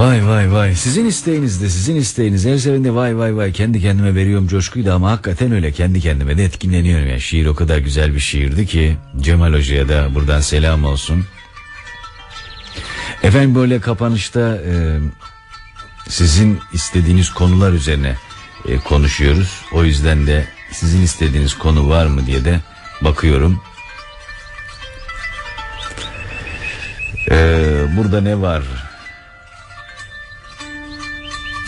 Vay vay vay sizin isteğiniz de sizin isteğiniz her seferinde vay vay vay kendi kendime veriyorum coşkuyu da ama hakikaten öyle kendi kendime de etkinleniyorum ya şiir o kadar güzel bir şiirdi ki Cemal Hoca'ya da buradan selam olsun. Efendim böyle kapanışta e, sizin istediğiniz konular üzerine e, konuşuyoruz. O yüzden de sizin istediğiniz konu var mı diye de bakıyorum. Ee, burada ne var?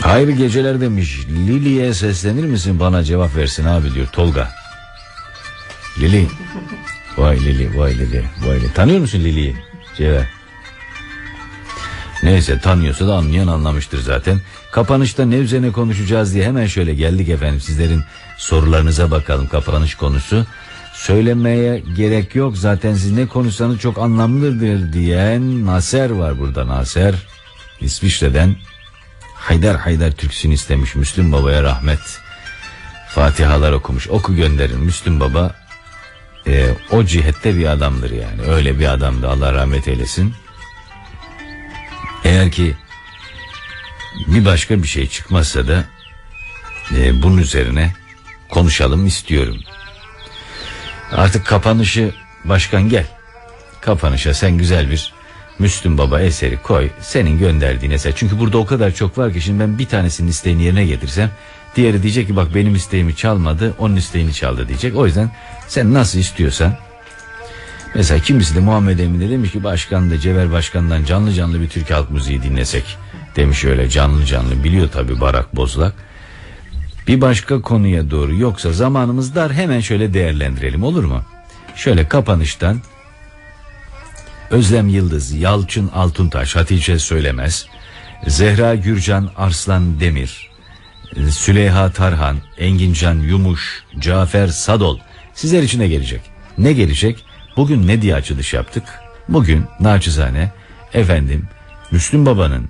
Hayırlı geceler demiş. Lili'ye seslenir misin bana cevap versin abi diyor Tolga. Lili. Vay Lili, vay Lili, vay Lili. Tanıyor musun Lili'yi? Cevap. Neyse tanıyorsa da anlayan anlamıştır zaten. Kapanışta ne üzerine konuşacağız diye hemen şöyle geldik efendim. Sizlerin sorularınıza bakalım kapanış konusu. Söylemeye gerek yok zaten siz ne konuşsanız çok anlamlıdır diyen Naser var burada Naser. İsviçre'den Haydar Haydar türküsünü istemiş Müslüm Baba'ya rahmet. Fatihalar okumuş. Oku gönderin Müslüm Baba e, o cihette bir adamdır yani. Öyle bir adamdı Allah rahmet eylesin. Eğer ki bir başka bir şey çıkmazsa da e, bunun üzerine konuşalım istiyorum. Artık kapanışı başkan gel. Kapanışa sen güzel bir Müslüm Baba eseri koy. Senin gönderdiğin eser. Çünkü burada o kadar çok var ki şimdi ben bir tanesinin isteğini yerine getirsem diğeri diyecek ki bak benim isteğimi çalmadı onun isteğini çaldı diyecek. O yüzden sen nasıl istiyorsan Mesela kimisi de Muhammed Emin de demiş ki başkan da Cever Başkan'dan canlı canlı bir Türk halk müziği dinlesek. Demiş öyle canlı canlı biliyor tabi Barak Bozlak. Bir başka konuya doğru yoksa zamanımız dar hemen şöyle değerlendirelim olur mu? Şöyle kapanıştan Özlem Yıldız, Yalçın Altuntaş, Hatice Söylemez, Zehra Gürcan Arslan Demir, Süleyha Tarhan, Engincan Yumuş, Cafer Sadol sizler için ne gelecek? Ne gelecek? Bugün ne diye açılış yaptık? Bugün naçizane efendim Müslüm Baba'nın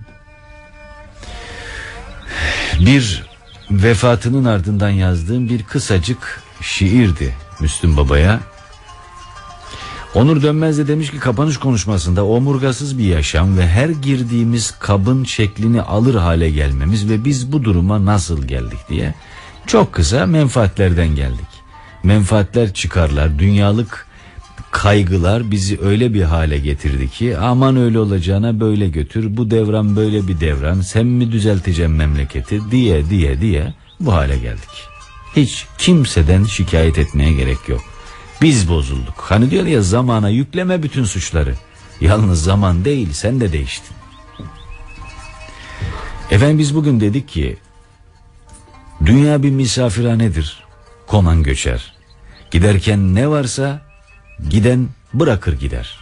bir vefatının ardından yazdığım bir kısacık şiirdi Müslüm Baba'ya. Onur Dönmez de demiş ki kapanış konuşmasında omurgasız bir yaşam ve her girdiğimiz kabın şeklini alır hale gelmemiz ve biz bu duruma nasıl geldik diye çok kısa menfaatlerden geldik. Menfaatler çıkarlar, dünyalık kaygılar bizi öyle bir hale getirdi ki aman öyle olacağına böyle götür bu devran böyle bir devran sen mi düzelteceksin memleketi diye diye diye bu hale geldik. Hiç kimseden şikayet etmeye gerek yok. Biz bozulduk. Hani diyor ya zamana yükleme bütün suçları. Yalnız zaman değil sen de değiştin. Efendim biz bugün dedik ki dünya bir misafirhanedir. Konan göçer. Giderken ne varsa Giden bırakır gider.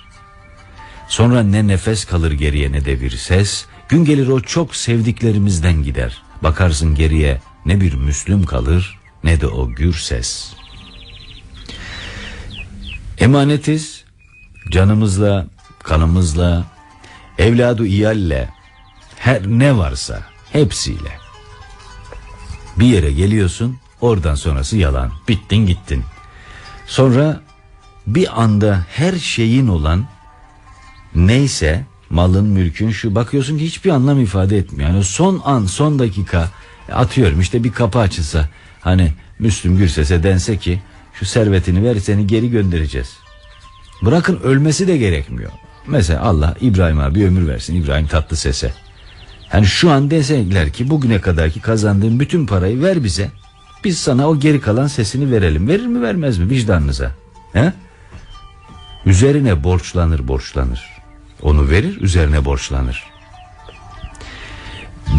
Sonra ne nefes kalır geriye ne de bir ses. Gün gelir o çok sevdiklerimizden gider. Bakarsın geriye ne bir Müslüm kalır ne de o gür ses. Emanetiz canımızla, kanımızla, evladu iyalle, her ne varsa hepsiyle. Bir yere geliyorsun oradan sonrası yalan. Bittin gittin. Sonra bir anda her şeyin olan neyse malın mülkün şu bakıyorsun ki hiçbir anlam ifade etmiyor. Yani son an son dakika atıyorum işte bir kapı açılsa hani Müslüm Gürses'e dense ki şu servetini ver seni geri göndereceğiz. Bırakın ölmesi de gerekmiyor. Mesela Allah İbrahim abi ömür versin İbrahim tatlı sese. Yani şu an deseler ki bugüne kadarki kazandığın bütün parayı ver bize. Biz sana o geri kalan sesini verelim. Verir mi vermez mi vicdanınıza? He? Üzerine borçlanır borçlanır. Onu verir üzerine borçlanır.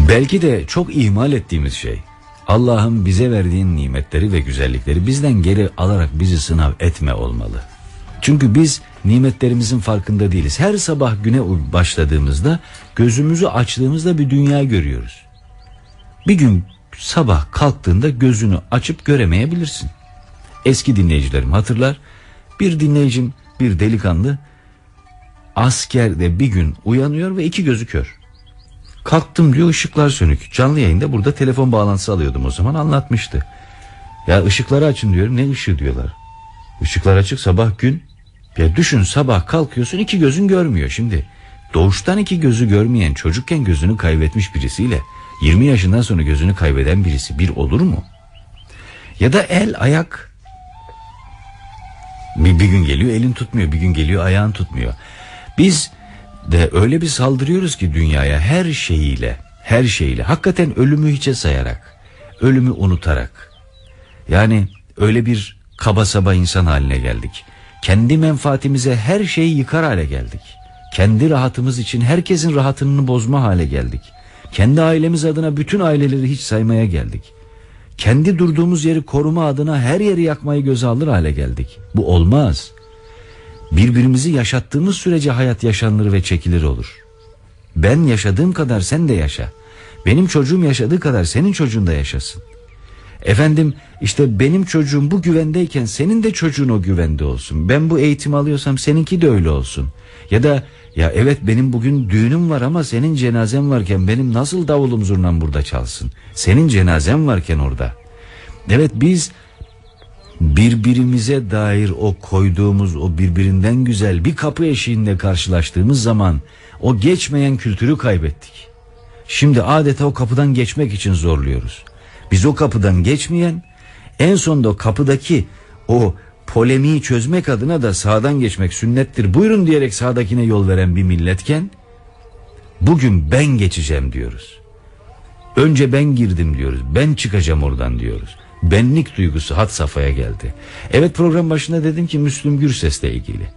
Belki de çok ihmal ettiğimiz şey Allah'ın bize verdiğin nimetleri ve güzellikleri bizden geri alarak bizi sınav etme olmalı. Çünkü biz nimetlerimizin farkında değiliz. Her sabah güne başladığımızda gözümüzü açtığımızda bir dünya görüyoruz. Bir gün sabah kalktığında gözünü açıp göremeyebilirsin. Eski dinleyicilerim hatırlar. Bir dinleyicim bir delikanlı askerde bir gün uyanıyor ve iki gözü kör. Kalktım diyor ışıklar sönük. Canlı yayında burada telefon bağlantısı alıyordum o zaman anlatmıştı. Ya ışıkları açın diyorum ne ışığı diyorlar. Işıklar açık sabah gün. Ya düşün sabah kalkıyorsun iki gözün görmüyor şimdi. doğuştan iki gözü görmeyen çocukken gözünü kaybetmiş birisiyle 20 yaşından sonra gözünü kaybeden birisi bir olur mu? Ya da el ayak bir, bir gün geliyor elin tutmuyor bir gün geliyor ayağın tutmuyor. Biz de öyle bir saldırıyoruz ki dünyaya her şeyiyle her şeyiyle hakikaten ölümü hiçe sayarak ölümü unutarak yani öyle bir kaba saba insan haline geldik. Kendi menfaatimize her şeyi yıkar hale geldik. Kendi rahatımız için herkesin rahatını bozma hale geldik. Kendi ailemiz adına bütün aileleri hiç saymaya geldik. Kendi durduğumuz yeri koruma adına her yeri yakmayı göze alır hale geldik. Bu olmaz. Birbirimizi yaşattığımız sürece hayat yaşanır ve çekilir olur. Ben yaşadığım kadar sen de yaşa. Benim çocuğum yaşadığı kadar senin çocuğun da yaşasın. Efendim işte benim çocuğum bu güvendeyken senin de çocuğun o güvende olsun. Ben bu eğitim alıyorsam seninki de öyle olsun. Ya da ya evet benim bugün düğünüm var ama senin cenazen varken benim nasıl davulum zurnam burada çalsın? Senin cenazen varken orada. Evet biz birbirimize dair o koyduğumuz o birbirinden güzel bir kapı eşiğinde karşılaştığımız zaman o geçmeyen kültürü kaybettik. Şimdi adeta o kapıdan geçmek için zorluyoruz. Biz o kapıdan geçmeyen en sonunda o kapıdaki o polemiği çözmek adına da sağdan geçmek sünnettir. Buyurun diyerek sağdakine yol veren bir milletken bugün ben geçeceğim diyoruz. Önce ben girdim diyoruz. Ben çıkacağım oradan diyoruz. Benlik duygusu hat safhaya geldi. Evet program başında dedim ki Müslüm Gürses'le ilgili.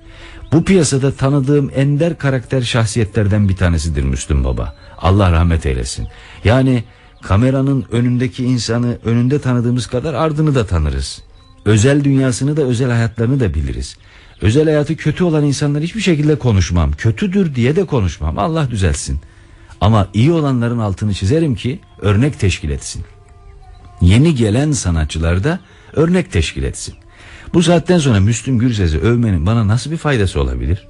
Bu piyasada tanıdığım ender karakter şahsiyetlerden bir tanesidir Müslüm Baba. Allah rahmet eylesin. Yani kameranın önündeki insanı önünde tanıdığımız kadar ardını da tanırız. Özel dünyasını da özel hayatlarını da biliriz. Özel hayatı kötü olan insanlar hiçbir şekilde konuşmam. Kötüdür diye de konuşmam. Allah düzelsin. Ama iyi olanların altını çizerim ki örnek teşkil etsin. Yeni gelen sanatçılar da örnek teşkil etsin. Bu saatten sonra Müslüm Gürses'i övmenin bana nasıl bir faydası olabilir?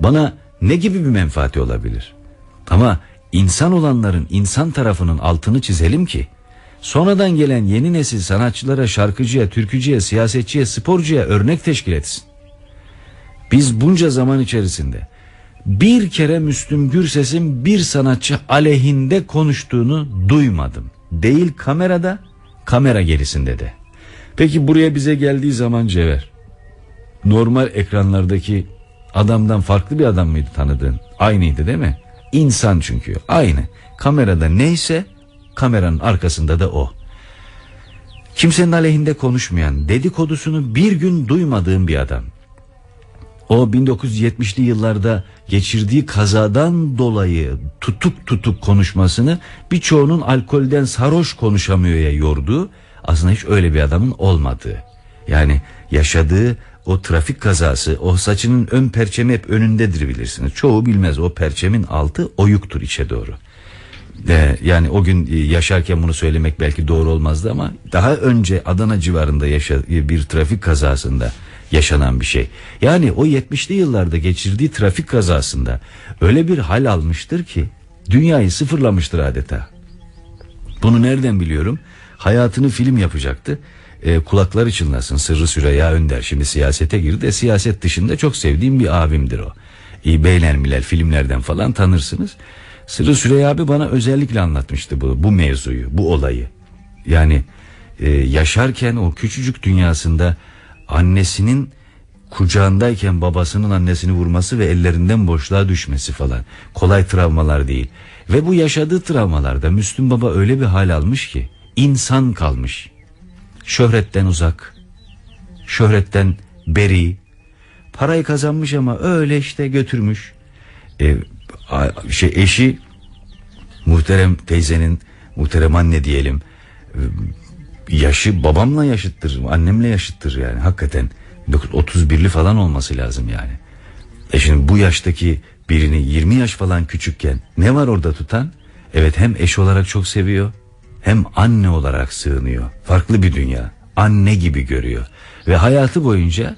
Bana ne gibi bir menfaati olabilir? Ama insan olanların insan tarafının altını çizelim ki sonradan gelen yeni nesil sanatçılara, şarkıcıya, türkücüye, siyasetçiye, sporcuya örnek teşkil etsin. Biz bunca zaman içerisinde bir kere Müslüm Gürses'in bir sanatçı aleyhinde konuştuğunu duymadım. Değil kamerada, kamera gerisinde de. Peki buraya bize geldiği zaman Cevher, normal ekranlardaki adamdan farklı bir adam mıydı tanıdığın? Aynıydı değil mi? İnsan çünkü aynı. Kamerada neyse kameranın arkasında da o. Kimsenin aleyhinde konuşmayan, dedikodusunu bir gün duymadığım bir adam. O 1970'li yıllarda geçirdiği kazadan dolayı tutuk tutuk konuşmasını birçoğunun alkolden sarhoş konuşamıyor'ya yordu. Aslında hiç öyle bir adamın olmadığı. Yani yaşadığı o trafik kazası, o saçının ön perçemi hep önündedir bilirsiniz. Çoğu bilmez o perçemin altı oyuktur içe doğru. Ee, yani o gün yaşarken bunu söylemek belki doğru olmazdı ama daha önce Adana civarında yaşa bir trafik kazasında yaşanan bir şey. Yani o 70'li yıllarda geçirdiği trafik kazasında öyle bir hal almıştır ki dünyayı sıfırlamıştır adeta. Bunu nereden biliyorum? Hayatını film yapacaktı. E, kulakları çınlasın Sırrı Süreyya Önder. Şimdi siyasete girdi de siyaset dışında çok sevdiğim bir abimdir o. E, Beylermiler filmlerden falan tanırsınız. Sırrı Süreyya abi bana özellikle anlatmıştı bu, bu mevzuyu, bu olayı. Yani e, yaşarken o küçücük dünyasında annesinin kucağındayken babasının annesini vurması ve ellerinden boşluğa düşmesi falan. Kolay travmalar değil. Ve bu yaşadığı travmalarda Müslüm Baba öyle bir hal almış ki insan kalmış. Şöhretten uzak, şöhretten beri, parayı kazanmış ama öyle işte götürmüş. Ee, şey eşi muhterem teyzenin, muhterem anne diyelim, yaşı babamla yaşıttır, annemle yaşıttır yani hakikaten 31'li falan olması lazım yani. E şimdi bu yaştaki birini 20 yaş falan küçükken ne var orada tutan? Evet hem eş olarak çok seviyor hem anne olarak sığınıyor. Farklı bir dünya. Anne gibi görüyor. Ve hayatı boyunca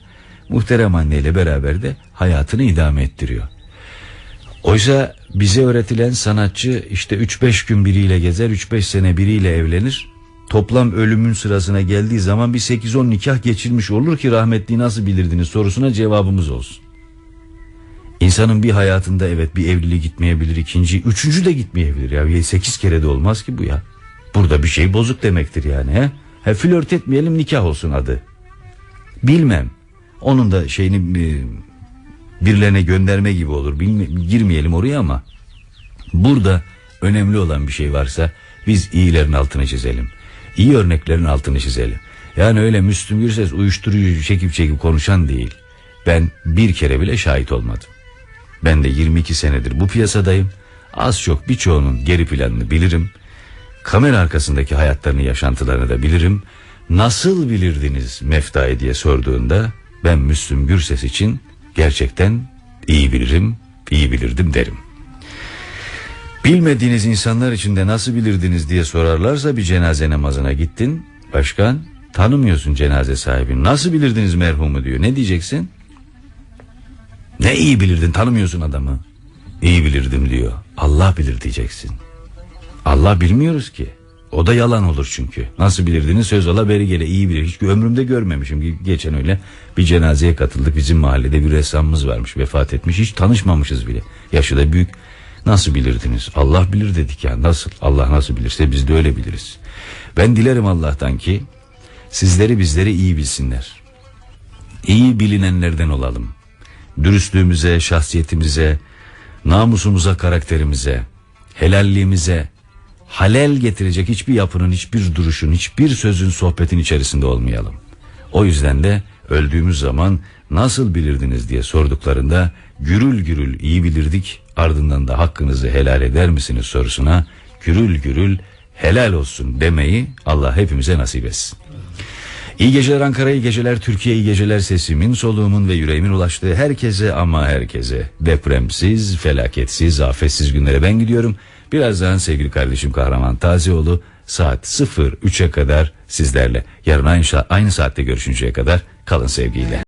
muhterem anneyle beraber de hayatını idame ettiriyor. Oysa bize öğretilen sanatçı işte 3-5 gün biriyle gezer, 3-5 sene biriyle evlenir. Toplam ölümün sırasına geldiği zaman bir 8-10 nikah geçirmiş olur ki rahmetliyi nasıl bilirdiniz sorusuna cevabımız olsun. İnsanın bir hayatında evet bir evliliği gitmeyebilir, ikinci, üçüncü de gitmeyebilir ya. Sekiz kere de olmaz ki bu ya. Burada bir şey bozuk demektir yani. He? He, flört etmeyelim nikah olsun adı. Bilmem. Onun da şeyini e, birilerine gönderme gibi olur. Bilme, girmeyelim oraya ama burada önemli olan bir şey varsa biz iyilerin altını çizelim. İyi örneklerin altını çizelim. Yani öyle Müslüm Gürses uyuşturucu çekip çekip konuşan değil. Ben bir kere bile şahit olmadım. Ben de 22 senedir bu piyasadayım. Az çok birçoğunun geri planını bilirim. Kamera arkasındaki hayatlarını, yaşantılarını da bilirim. Nasıl bilirdiniz Mefta'yı diye sorduğunda ben Müslüm Gürses için gerçekten iyi bilirim, iyi bilirdim derim. Bilmediğiniz insanlar içinde nasıl bilirdiniz diye sorarlarsa bir cenaze namazına gittin. Başkan tanımıyorsun cenaze sahibini. Nasıl bilirdiniz merhumu diyor. Ne diyeceksin? Ne iyi bilirdin tanımıyorsun adamı. İyi bilirdim diyor. Allah bilir diyeceksin. Allah bilmiyoruz ki. O da yalan olur çünkü. Nasıl bilirdiniz söz ola beri gele iyi bilir. Hiç ömrümde görmemişim. Geçen öyle bir cenazeye katıldık. Bizim mahallede bir ressamımız varmış vefat etmiş. Hiç tanışmamışız bile. Yaşı da büyük. Nasıl bilirdiniz? Allah bilir dedik ya. Nasıl? Allah nasıl bilirse biz de öyle biliriz. Ben dilerim Allah'tan ki sizleri bizleri iyi bilsinler. İyi bilinenlerden olalım. Dürüstlüğümüze, şahsiyetimize, namusumuza, karakterimize, helalliğimize, halel getirecek hiçbir yapının, hiçbir duruşun, hiçbir sözün, sohbetin içerisinde olmayalım. O yüzden de öldüğümüz zaman nasıl bilirdiniz diye sorduklarında gürül gürül iyi bilirdik ardından da hakkınızı helal eder misiniz sorusuna gürül gürül helal olsun demeyi Allah hepimize nasip etsin. İyi geceler Ankara, iyi geceler Türkiye, iyi geceler sesimin, soluğumun ve yüreğimin ulaştığı herkese ama herkese. Depremsiz, felaketsiz, afetsiz günlere ben gidiyorum. Birazdan sevgili kardeşim Kahraman Tazioğlu saat 03'e kadar sizlerle. Yarın aynı, aynı saatte görüşünceye kadar kalın sevgiyle.